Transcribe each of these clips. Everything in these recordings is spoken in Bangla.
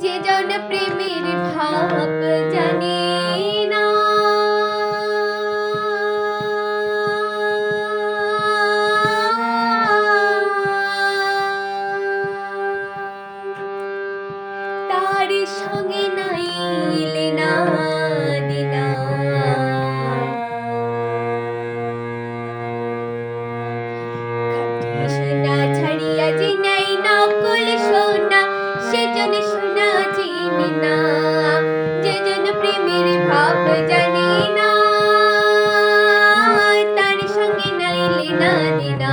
যে জন প্রেমের ভাব জানি না। তার সঙ্গে নাইলে না। জানি না তার সঙ্গে নাইলে না দিনা।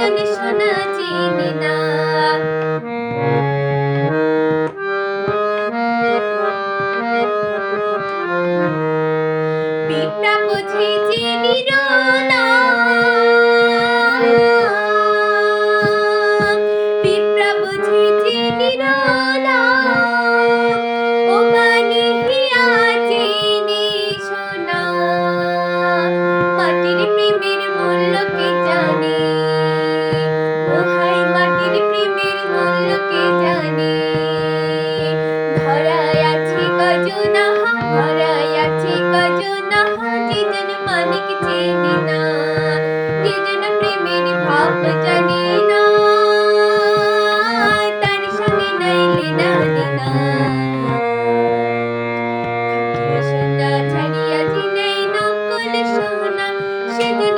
জানি সোনা চিনি না। ওহাই মাটির প্রেমের মূল্য কে জানে। ধরা আছে কজনা ধরা আছে কজনা যেজন মানিক চেনে না, যেজন প্রেমের ভাব জানে না। তার সঙ্গে নাই লেনা দেনা সেদিন